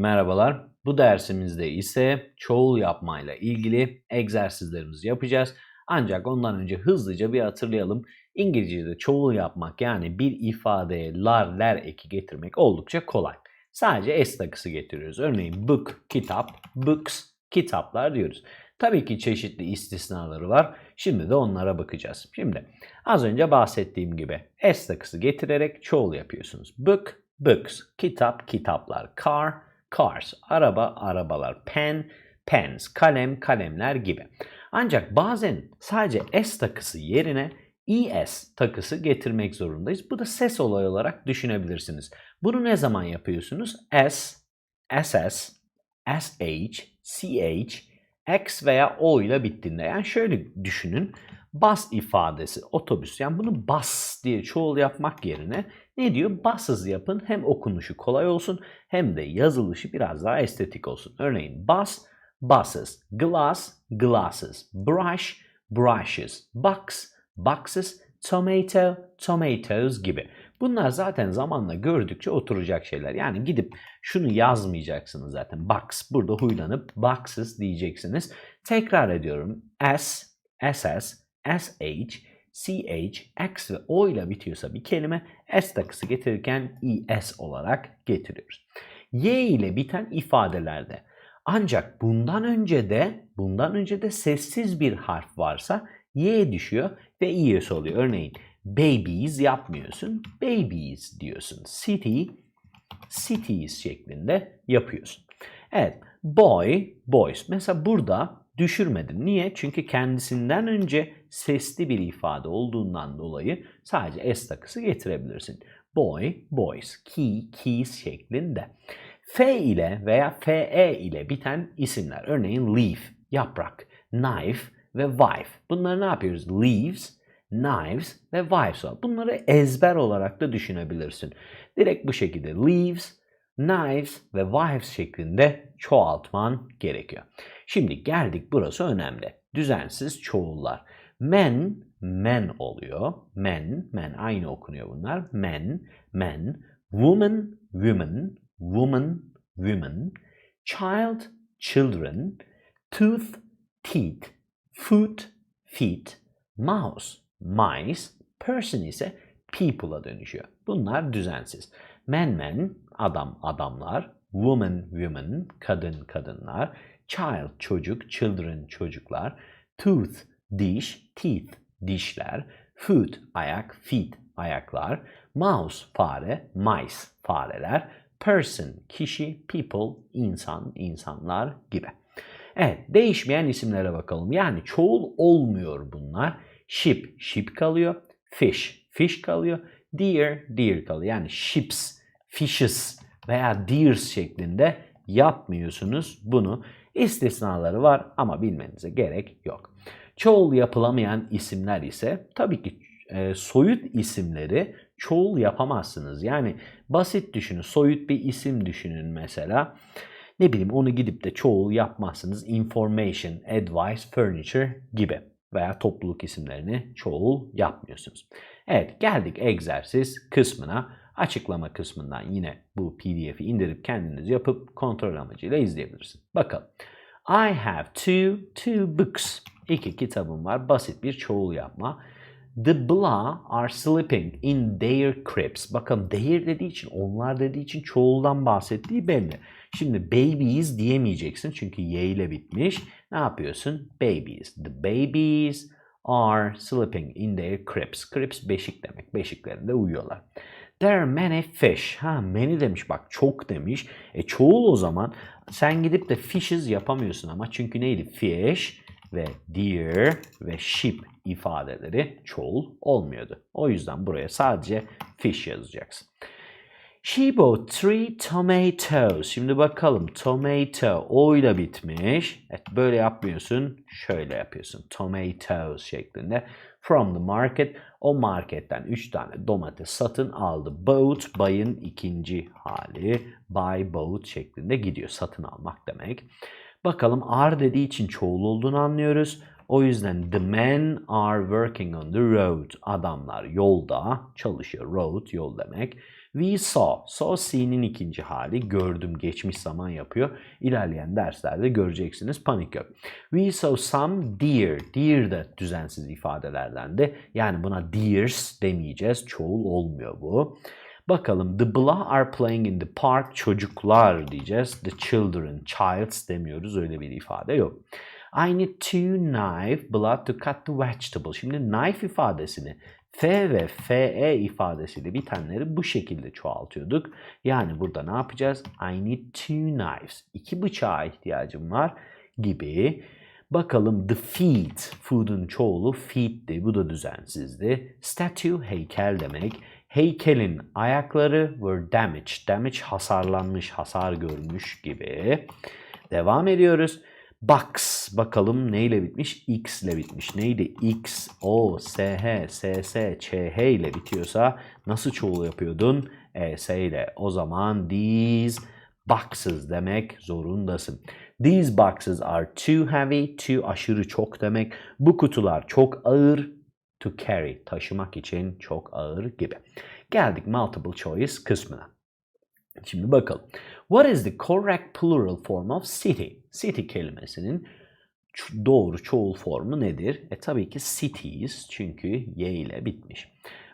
Merhabalar. Bu dersimizde ise çoğul yapmayla ilgili egzersizlerimizi yapacağız. Ancak ondan önce hızlıca bir hatırlayalım. İngilizce'de çoğul yapmak yani bir ifadeye lar, ler eki getirmek oldukça kolay. Sadece s takısı getiriyoruz. Örneğin book, kitap, books, kitaplar diyoruz. Tabii ki çeşitli istisnaları var. Şimdi de onlara bakacağız. Şimdi az önce bahsettiğim gibi s takısı getirerek çoğul yapıyorsunuz. Book, books, kitap, kitaplar, car, cars, araba, arabalar, pen, pens, kalem, kalemler gibi. Ancak bazen sadece s takısı yerine es takısı getirmek zorundayız. Bu da ses olayı olarak düşünebilirsiniz. Bunu ne zaman yapıyorsunuz? S, ss, sh, ch, x veya o ile bittiğinde. Yani şöyle düşünün. Bus ifadesi otobüs. Yani bunu bus diye çoğul yapmak yerine ne diyor? Buses yapın. Hem okunuşu kolay olsun hem de yazılışı biraz daha estetik olsun. Örneğin bus, buses, glass, glasses, brush, brushes, box, boxes, tomato, tomatoes gibi. Bunlar zaten zamanla gördükçe oturacak şeyler. Yani gidip şunu yazmayacaksınız zaten. Box burada huylanıp boxes diyeceksiniz. Tekrar ediyorum. S, SS, SH, CH, X ve O ile bitiyorsa bir kelime S takısı getirirken ES olarak getiriyoruz. Y ile biten ifadelerde ancak bundan önce de bundan önce de sessiz bir harf varsa Y düşüyor ve ES oluyor. Örneğin babies yapmıyorsun. Babies diyorsun. City, cities şeklinde yapıyorsun. Evet. Boy, boys. Mesela burada düşürmedim. Niye? Çünkü kendisinden önce sesli bir ifade olduğundan dolayı sadece S takısı getirebilirsin. Boy, boys, key, keys şeklinde. F ile veya FE ile biten isimler. Örneğin leaf, yaprak, knife ve wife. Bunları ne yapıyoruz? Leaves, knives ve wives. Bunları ezber olarak da düşünebilirsin. Direkt bu şekilde leaves, knives ve wives şeklinde çoğaltman gerekiyor. Şimdi geldik burası önemli. Düzensiz çoğullar. Men, men oluyor. Men, men aynı okunuyor bunlar. Men, men. Woman, women. Woman, women. Child, children. Tooth, teeth. Foot, feet. Mouse, mice. Person ise people'a dönüşüyor. Bunlar düzensiz. Men, men, adam, adamlar. Woman, women, kadın, kadınlar. Child, çocuk, children, çocuklar. Tooth, diş, teeth, dişler. Foot, ayak, feet, ayaklar. Mouse, fare, mice, fareler. Person, kişi, people, insan, insanlar gibi. Evet, değişmeyen isimlere bakalım. Yani çoğul olmuyor bunlar. Ship, ship kalıyor. Fish, fish kalıyor. Deer, deer kalıyor. Yani ships, fishes veya deers şeklinde yapmıyorsunuz bunu. İstisnaları var ama bilmenize gerek yok. Çoğul yapılamayan isimler ise tabii ki e, soyut isimleri çoğul yapamazsınız. Yani basit düşünün, soyut bir isim düşünün mesela. Ne bileyim onu gidip de çoğul yapmazsınız. Information, advice, furniture gibi veya topluluk isimlerini çoğul yapmıyorsunuz. Evet geldik egzersiz kısmına. Açıklama kısmından yine bu pdf'i indirip kendiniz yapıp kontrol amacıyla izleyebilirsiniz. Bakalım. I have two, two books. İki kitabım var. Basit bir çoğul yapma. The blah are sleeping in their cribs. Bakın their dediği için, onlar dediği için çoğuldan bahsettiği belli. Şimdi babies diyemeyeceksin çünkü y ile bitmiş. Ne yapıyorsun? Babies. The babies are sleeping in their cribs. Cribs beşik demek. Beşiklerinde uyuyorlar. There are many fish. Ha many demiş bak çok demiş. E çoğul o zaman. Sen gidip de fishes yapamıyorsun ama çünkü neydi? Fish ve deer ve sheep ifadeleri çoğul olmuyordu. O yüzden buraya sadece fish yazacaksın. She bought three tomatoes. Şimdi bakalım tomato o ile bitmiş. Evet böyle yapmıyorsun. Şöyle yapıyorsun. Tomatoes şeklinde. From the market. O marketten 3 tane domates satın aldı. Bought buy'ın ikinci hali. Buy bought şeklinde gidiyor. Satın almak demek. Bakalım are dediği için çoğul olduğunu anlıyoruz. O yüzden the men are working on the road. Adamlar yolda çalışıyor. Road yol demek. We saw. Saw see'nin ikinci hali. Gördüm geçmiş zaman yapıyor. İlerleyen derslerde göreceksiniz. Panik yok. We saw some deer. Deer de düzensiz ifadelerden de. Yani buna deers demeyeceğiz. Çoğul olmuyor bu. Bakalım the blah are playing in the park çocuklar diyeceğiz. The children, childs demiyoruz öyle bir ifade yok. I need two knife blood to cut the vegetable. Şimdi knife ifadesini F ve FE ifadesiyle bitenleri bu şekilde çoğaltıyorduk. Yani burada ne yapacağız? I need two knives. İki bıçağa ihtiyacım var gibi. Bakalım the feet. Food'un çoğulu feet'ti. Bu da düzensizdi. Statue heykel demek. Heykelin ayakları were damaged. Damage hasarlanmış, hasar görmüş gibi. Devam ediyoruz. Box bakalım neyle bitmiş? X ile bitmiş. Neydi? X, O, S, H, S, S, Ç, H ile bitiyorsa nasıl çoğul yapıyordun? E, S ile. O zaman these boxes demek zorundasın. These boxes are too heavy, too aşırı çok demek. Bu kutular çok ağır, to carry, taşımak için çok ağır gibi. Geldik multiple choice kısmına. Şimdi bakalım. What is the correct plural form of city? City kelimesinin doğru çoğul formu nedir? E tabii ki cities çünkü y ile bitmiş.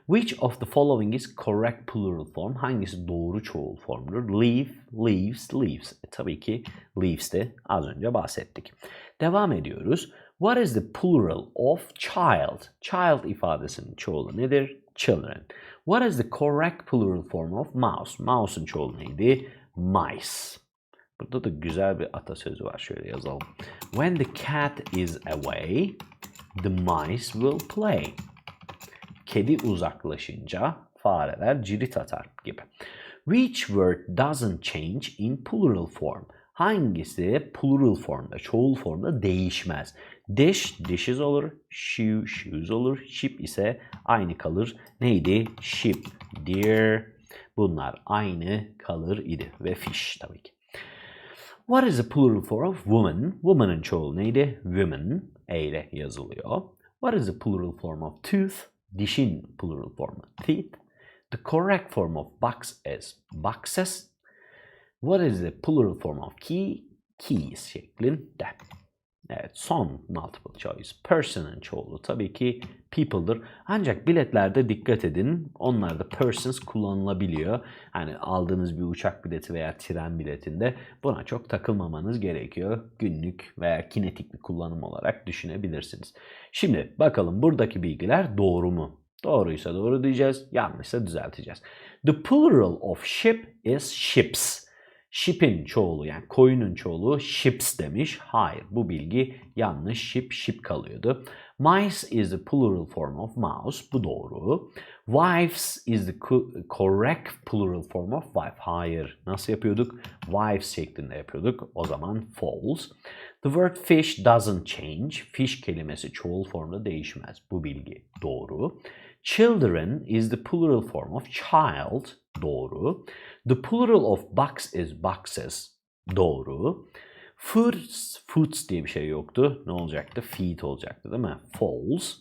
Which of the following is correct plural form? Hangisi doğru çoğul formdur? Leave, leaves, leaves. E tabii ki leaves de az önce bahsettik. Devam ediyoruz. What is the plural of child? Child ifadesinin çoğulu nedir? Children. What is the correct plural form of mouse? Mouse'un çoğulu neydi? Mice. Burada da güzel bir atasözü var. Şöyle yazalım. When the cat is away, the mice will play. Kedi uzaklaşınca fareler cirit atar gibi. Which word doesn't change in plural form? Hangisi plural formda, çoğul formda değişmez? Dish, dishes olur. Shoe, shoes olur. Ship ise aynı kalır. Neydi? Ship, deer. Bunlar aynı kalır idi. Ve fish tabii ki. What is the plural form of woman? Woman'ın çoğulu neydi? Women. E ile yazılıyor. What is the plural form of tooth? Dişin plural formu teeth. The correct form of box is boxes. What is the plural form of key? Keys şeklinde. Evet son multiple choice. Person'ın çoğulu tabii ki people'dır. Ancak biletlerde dikkat edin. Onlarda persons kullanılabiliyor. Hani aldığınız bir uçak bileti veya tren biletinde buna çok takılmamanız gerekiyor. Günlük veya kinetik bir kullanım olarak düşünebilirsiniz. Şimdi bakalım buradaki bilgiler doğru mu? Doğruysa doğru diyeceğiz, yanlışsa düzelteceğiz. The plural of ship is ships. Ship'in çoğulu yani koyunun çoğulu ships demiş. Hayır bu bilgi yanlış. Ship ship kalıyordu. Mice is the plural form of mouse. Bu doğru. Wives is the correct plural form of wife. Hayır. Nasıl yapıyorduk? Wives şeklinde yapıyorduk. O zaman false. The word fish doesn't change. Fish kelimesi çoğul formda değişmez. Bu bilgi doğru. Children is the plural form of child. Doğru. The plural of box is boxes. Doğru. Foods, foods diye bir şey yoktu. Ne olacaktı? Feet olacaktı değil mi? False.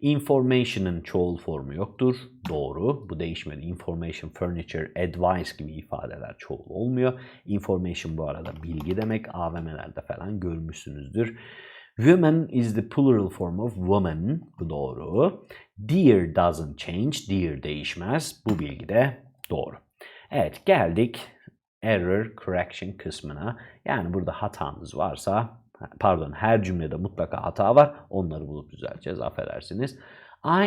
Information'ın çoğul formu yoktur. Doğru. Bu değişmedi. Information, furniture, advice gibi ifadeler çoğul olmuyor. Information bu arada bilgi demek. AVM'lerde falan görmüşsünüzdür. Woman is the plural form of woman. Bu doğru. Dear doesn't change. Dear değişmez. Bu bilgi de doğru. Evet geldik error correction kısmına. Yani burada hatamız varsa pardon her cümlede mutlaka hata var. Onları bulup düzelteceğiz affedersiniz.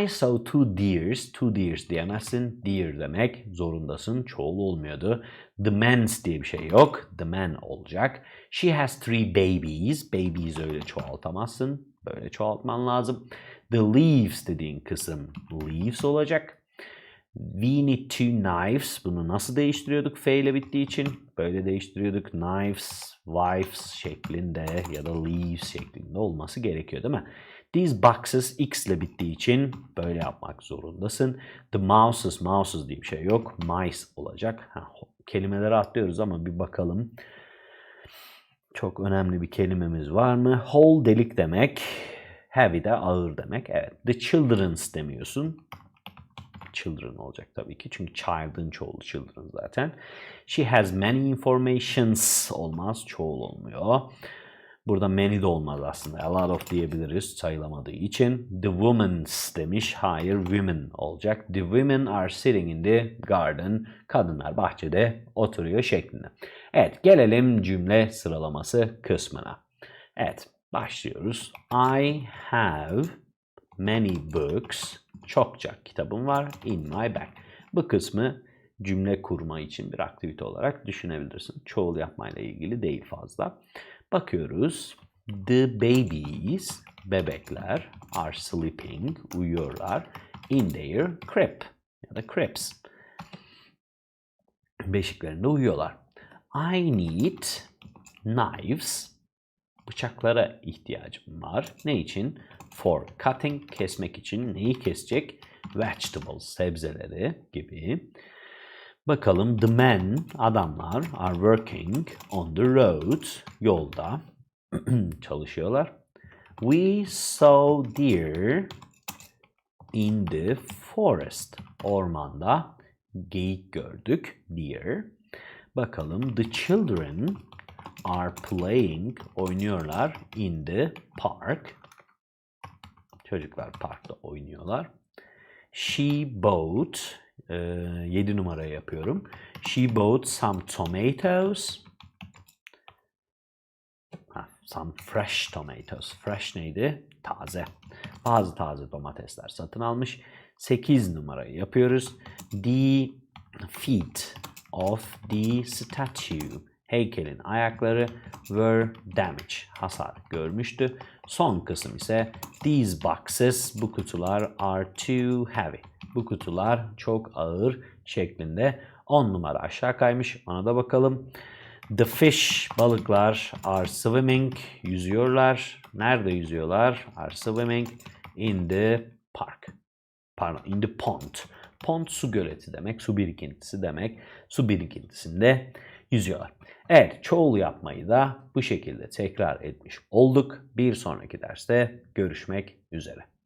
I saw two deers. Two deers diyemezsin. Deer demek zorundasın. Çoğul olmuyordu. The men's diye bir şey yok. The men olacak. She has three babies. Babies öyle çoğaltamazsın. Böyle çoğaltman lazım. The leaves dediğin kısım leaves olacak. We need two knives. Bunu nasıl değiştiriyorduk? F ile bittiği için böyle değiştiriyorduk. Knives, wives şeklinde ya da leaves şeklinde olması gerekiyor değil mi? These boxes X ile bittiği için böyle yapmak zorundasın. The mouses, mouses diye bir şey yok. Mice olacak. Ha, kelimeleri atlıyoruz ama bir bakalım. Çok önemli bir kelimemiz var mı? Hole delik demek. Heavy de ağır demek. Evet. The children's demiyorsun. Children olacak tabii ki. Çünkü child'ın çoğulu children zaten. She has many informations olmaz. Çoğul olmuyor. Burada many de olmaz aslında. A lot of diyebiliriz sayılamadığı için. The women's demiş. Hayır women olacak. The women are sitting in the garden. Kadınlar bahçede oturuyor şeklinde. Evet gelelim cümle sıralaması kısmına. Evet başlıyoruz. I have many books. Çokça kitabım var in my bag. Bu kısmı cümle kurma için bir aktivite olarak düşünebilirsin. Çoğul yapmayla ilgili değil fazla. Bakıyoruz. The babies, bebekler are sleeping, uyuyorlar in their crib ya da cribs. Beşiklerinde uyuyorlar. I need knives. Bıçaklara ihtiyacım var. Ne için? For cutting, kesmek için. Neyi kesecek? Vegetables, sebzeleri gibi. Bakalım the men, adamlar are working on the road, yolda çalışıyorlar. We saw deer in the forest, ormanda geyik gördük, deer. Bakalım the children are playing, oynuyorlar in the park. Çocuklar parkta oynuyorlar. She bought 7 numarayı yapıyorum. She bought some tomatoes. Some fresh tomatoes. Fresh neydi? Taze. Bazı taze domatesler satın almış. 8 numarayı yapıyoruz. The feet of the statue. Heykelin ayakları were damaged. Hasar görmüştü. Son kısım ise these boxes. Bu kutular are too heavy. Bu kutular çok ağır şeklinde 10 numara aşağı kaymış. Ona da bakalım. The fish, balıklar are swimming, yüzüyorlar. Nerede yüzüyorlar? Are swimming in the park. Pardon, in the pond. Pond su göleti demek, su birikintisi demek. Su birikintisinde yüzüyorlar. Evet, çoğul yapmayı da bu şekilde tekrar etmiş olduk. Bir sonraki derste görüşmek üzere.